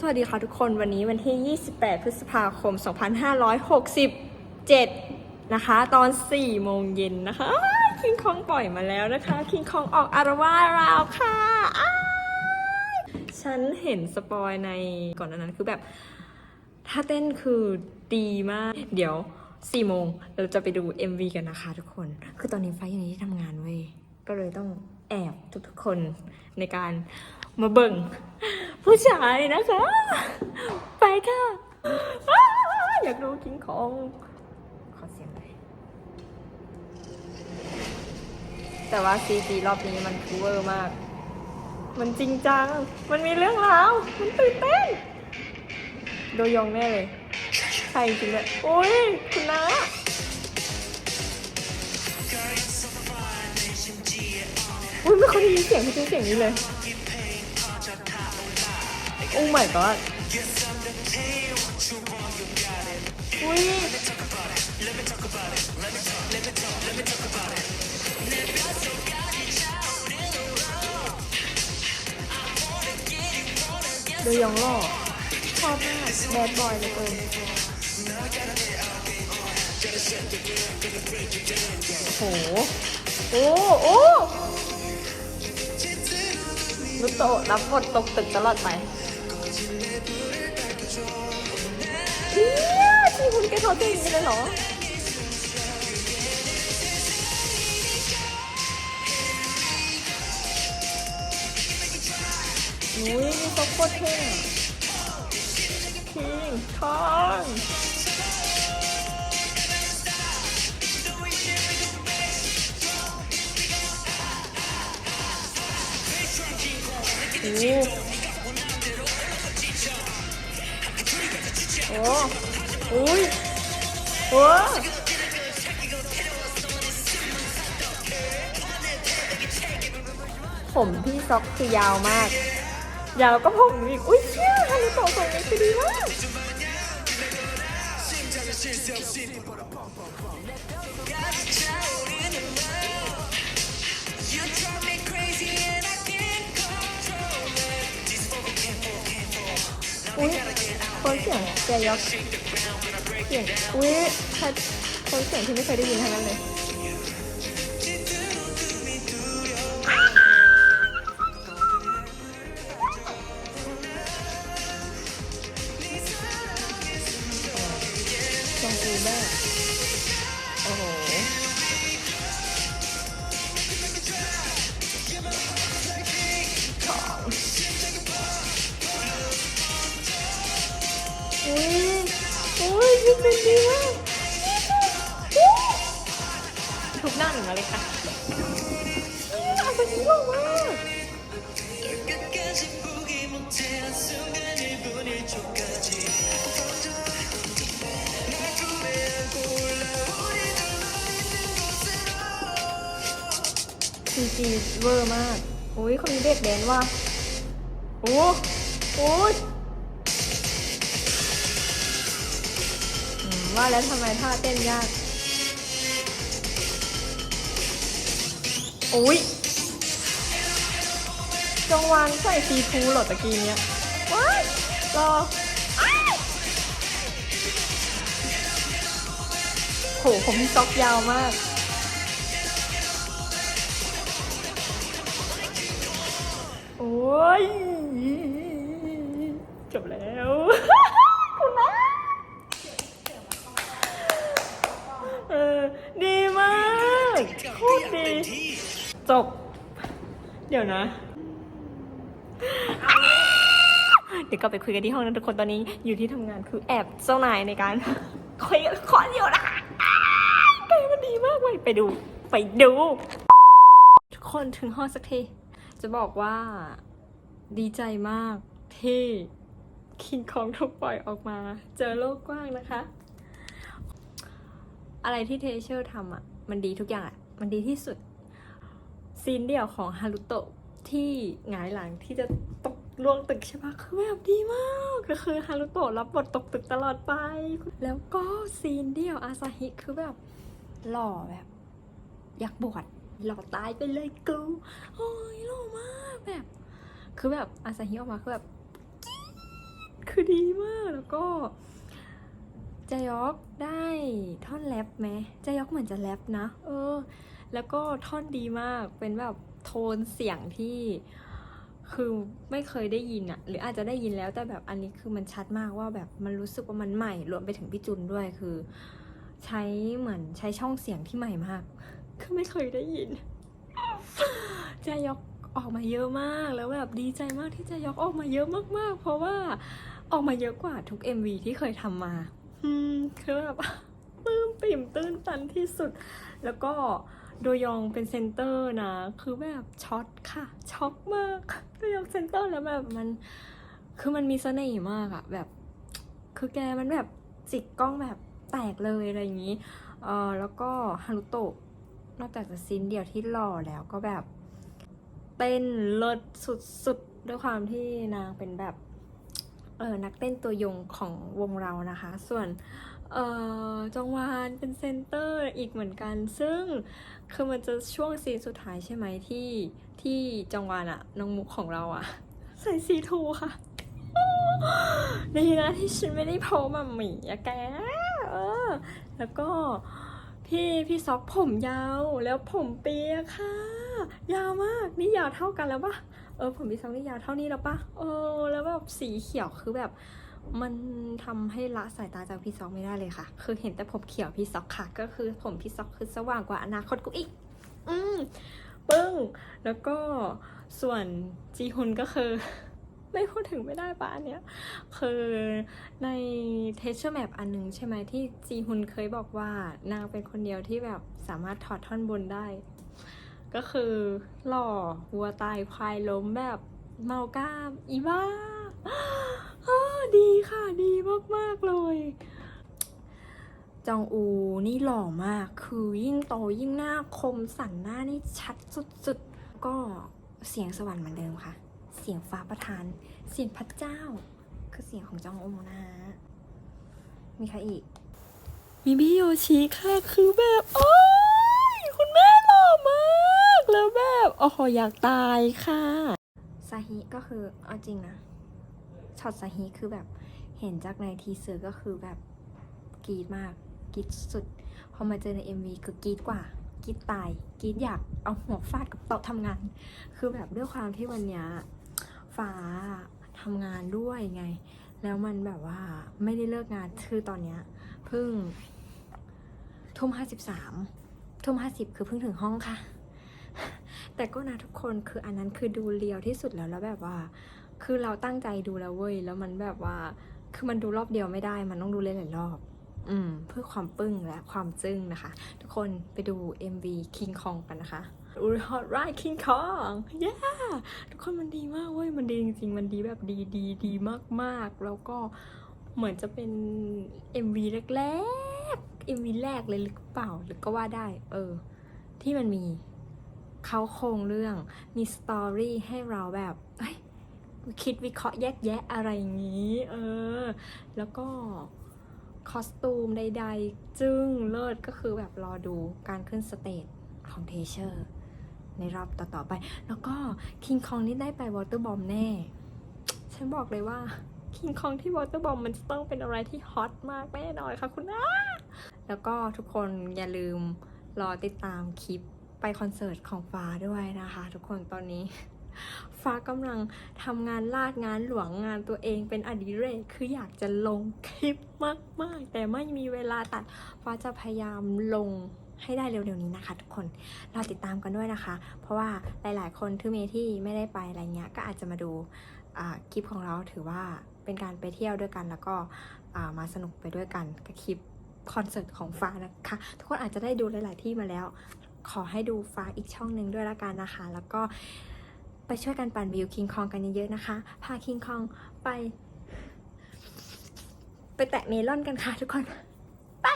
สวัสดีค่ะทุกคนวันนี้วันที่ 28 พฤษภาคม 2567 นะคะ ตอน 4 โมงเย็นนะคะ คิงคองปล่อยมาแล้วนะคะ คิงคองออกอารวาสราวค่ะ ฉันเห็นสปอยในก่อนหนนั้นคือแบบ ถ้าเต้นคือดีมาก เดี๋ยว 4 โมงเราจะไปดู MV กันนะคะทุกคน คือตอนนี้ไฟอยู่ในที่ทำงานเว้ย ก็เลยต้องแอบทุกๆคนในการมาเบิ่ง ผู้ชายนะคะ ไปค่ะ อยากดูคิงคอง ขอเสียงหน่อยแต่ว่าซีจีรอบนี้มันคือเวอร์มาก มันจริงจัง มันมีเรื่องราว มันตื่นเต้น โดยองแน่เลยใครจริงเลยโอ้ย คุณน้าอุ้ยไม่เคยได้ยินเสียงที่เสียงนี้เลย โอ้ my god อุ้ยดูยองหล่อชอบมากแบดบอยเลยเกินโห โอ้โอ้ลุโตะรับบทตกตึกตลอดไป เนี่ยที่คุณแกเขาเก่งอย่างนี้เลย ผมพี่ซ็อกคือยาวมาก ยาวก็ผมอีกอุ้ยเชี่ยฮารุโตะทรงนี้คือดีมากอุ้ยคนเสียงแกยอกเสียงอุ้ยคนเสียงที่ไม่เคยได้ยินทั้งนั้นเลย จงอูแม่โอ้โห อุ้ยอุ้ยยิงเป็นดีมากทุบหน้าหนึ่งมาเลยค่ะเอาไปที่บอก ซีจีเวอร์มากอุ้ยคนนี้เด็กแดนว่ะโอ้โอ้ยว่าแล้วทำไมท่าเต้นยากอุ้ยจงวานใส่ซีทูหรอตะกี้เนี้ยว้ายรออ้ยโหผมซอกยาวมาก ยจบแล้วคุณนะเออดีมากโคตรดีจบ เดี๋ยวนะเดี๋ยวก็ไปคุยกันที่ห้องนะทุกคนตอนนี้อยู่ที่ทำงานคือแอบเจ้านายในการคุยกับคออยู่นะคะแกมันดีมากเลยไปดู ไปดู ทุกคนถึงห้องสักที จะบอกว่า ดีใจมากที่คิงคองถูกปล่อยออกมา เจอโลกกว้างนะคะ อะไรที่เทเชอร์ทำอะมันดีทุกอย่างอะมันดีที่สุด ซีนเดี่ยวของฮารุโตะที่หงายหลังที่จะตกล่วงตึกใช่ปะคือแบบดีมากก็คือฮารุโตะรับบทตกตึกตลอดไป แล้วก็ซีนเดี่ยวอาซาฮิคือแบบหล่อแบบอยากบวชหล่อตายไปเลยกูโอ้ยหล่อมากแบบ คือแบบอาซาฮิออกมาคือแบบคือดีมาก แล้วก็จยอกได้ท่อนแรปไหมจยอกเหมือนจะแรปนะ เออ แล้วก็ท่อนดีมาก เป็นแบบโทนเสียงที่ คือไม่เคยได้ยินอะหรืออาจจะได้ยินแล้วแต่แบบอันนี้คือมันชัดมากว่าแบบมันรู้สึกว่ามันใหม่ รวมไปถึงพี่จุนด้วยคือ ใช้เหมือนใช้ช่องเสียงที่ใหม่มาก คือไม่เคยได้ยินจะยก ออกมาเยอะมากแล้วแบบดีใจมากที่จะยกออกมาเยอะมากๆ เพราะว่าออกมาเยอะกว่าทุก MV ที่เคยทำมา อืมคือแบบปลื้มปิ่มตื้นตันที่สุด แล้วก็โดยองเป็นเซนเตอร์นะ คือแบบช็อตค่ะ ช็อกมากโดยองเซนเตอร์แล้วแบบมัน คือมันมีเสน่ห์มากอะแบบ คือแกมันแบบจิกกล้องแบบแตกเลยอะไรอย่างนี้ เออแล้วก็ฮารุโตะนอกจากจะซีนเดียวที่หล่อแล้วก็แบบ เต้นเลิศสุดๆ ด้วยความที่นางเป็นแบบเออนักเต้นตัวยงของวงเรานะคะ ส่วนเออจองวานเป็นเซนเตอร์อีกเหมือนกัน ซึ่งคือมันจะช่วงซีนสุดท้ายใช่ไหมที่ที่จองวานอะน้องมุกของเราอะใส่ซีทูค่ะดีนะที่ฉันไม่ได้โพมาหมีอะแกเออแล้วก็พี่พี่ซอกผมยาวแล้วผมเปียค่ะ ยาวมาก นี่ยาวเท่ากันแล้วปะเออผมพี่ซอกนี่ยาวเท่านี้แล้วปะเออ แล้วแบบสีเขียวคือแบบ มันทำให้ละสายตาจากพี่ซอกไม่ได้เลยค่ะ คือเห็นแต่ผมเขียวพี่ซอกค่ะ ก็คือผมพี่ซอกคือสว่างกว่าอนาคตกูอีก อืมปึ้ง แล้วก็ส่วนจีฮุนก็คือ ไม่พูดถึงไม่ได้ปะอันเนี้ย คือในเทสเชอร์แมปอันหนึ่งใช่ไหมที่จีฮุนเคยบอกว่านางเป็นคนเดียวที่แบบสามารถถอดท่อนบนได้ ก็คือหล่อวัวตายควายล้มแบบเมากล้าม อีบ้าดีค่ะดีมาก ๆ เลย จองอูนี่หล่อมาก คือยิ่งโตยิ่งหน้าคมสันหน้านี่ชัดสุดๆ ก็เสียงสวรรค์เหมือนเดิมค่ะ เสียงฟ้าประทาน เสียงพระเจ้า คือเสียงของจองอูนะ มีใครอีก มีพี่โยชิค่ะ คือแบบโอ้ยคุณแม่หล่อมาก แล้วแบบโอ้โหอยากตายค่ะซาฮิก็คือเอาจริงนะช็อตซาฮิคือแบบเห็นจากในทีเซอร์ก็คือแบบกรีดมากกรีดสุดพอมาเจอใน MV คือกรีดกว่ากรีดตายกรีดอยากเอาหัวฟาดกับโต๊ะทำงาน คือแบบด้วยความที่วันเนี้ยฟ้าทำงานด้วยไง แล้วมันแบบว่าไม่ได้เลิกงานคือตอนเนี้ยเพิ่งทุ่มห้าสิบสามทุ่มห้าสิบคือเพิ่งถึงห้องค่ะ แต่ก็นะทุกคนคืออันนั้นคือดูเรียวที่สุดแล้วแล้วแบบว่า คือเราตั้งใจดูแล้วเว้ยแล้วมันแบบว่า คือมันดูรอบเดียวไม่ได้ มันต้องดูหลายๆรอบ อืม เพื่อความปึ้งและความจึ้งนะคะ ทุกคนไปดู MV King Kong กันนะคะอุยฮอตไร King Kong เย้ทุกคนมันดีมากเว้ย มันดีจริงๆ มันดีแบบดีดีดีมากๆ แล้วก็เหมือนจะเป็น MV แรกๆ MV แรกเลยหรือเปล่า หรือก็ว่าได้ เออ ที่มันมี เขาโครงเรื่องมีสตอรี่ให้เราแบบคิดวิเคราะห์แยกแยะอะไรอย่างนี้ เออ แล้วก็คอสตูมใดๆ จึ้งเลิศก็คือแบบรอดูการขึ้นสเตจของเทเชอร์ ในรอบต่อๆไป แล้วก็คิงคองนี่ได้ไปวอเตอร์บอมแน่ ฉันบอกเลยว่าคิงคองที่วอเตอร์บอมมันจะต้องเป็นอะไรที่ฮอตมากแน่นอนค่ะคุณอาแล้วก็ทุกคนอย่าลืมรอติดตามคลิป ไปคอนเสิร์ตของฟ้าด้วยนะคะ ทุกคนตอนนี้ ฟ้ากำลังทำงานลาดงานหลวงงานตัวเองเป็นอดิเรกคืออยากจะลงคลิปมาก ๆ แต่ไม่มีเวลาตัด ฟ้าจะพยายามลงให้ได้เร็วๆนี้นะคะ ทุกคนรอติดตามกันด้วยนะคะ เพราะว่าหลายๆ คนที่เมที่ไม่ได้ไปอะไรเงี้ยก็อาจจะมาดูคลิปของเราถือว่าเป็นการไปเที่ยวด้วยกันแล้วก็มาสนุกไปด้วยกันกับคลิปคอนเสิร์ตของฟ้านะคะ ทุกคนอาจจะได้ดูหลาย ๆ ที่มาแล้ว ขอให้ดูฟ้าอีกช่องหนึ่งด้วยละกันนะคะ แล้วก็ไปช่วยกันปั่นวิวคิงคองกันเยอะๆนะคะ พาคิงคองไป ไปแตะเมลอนกันค่ะทุกคน ไป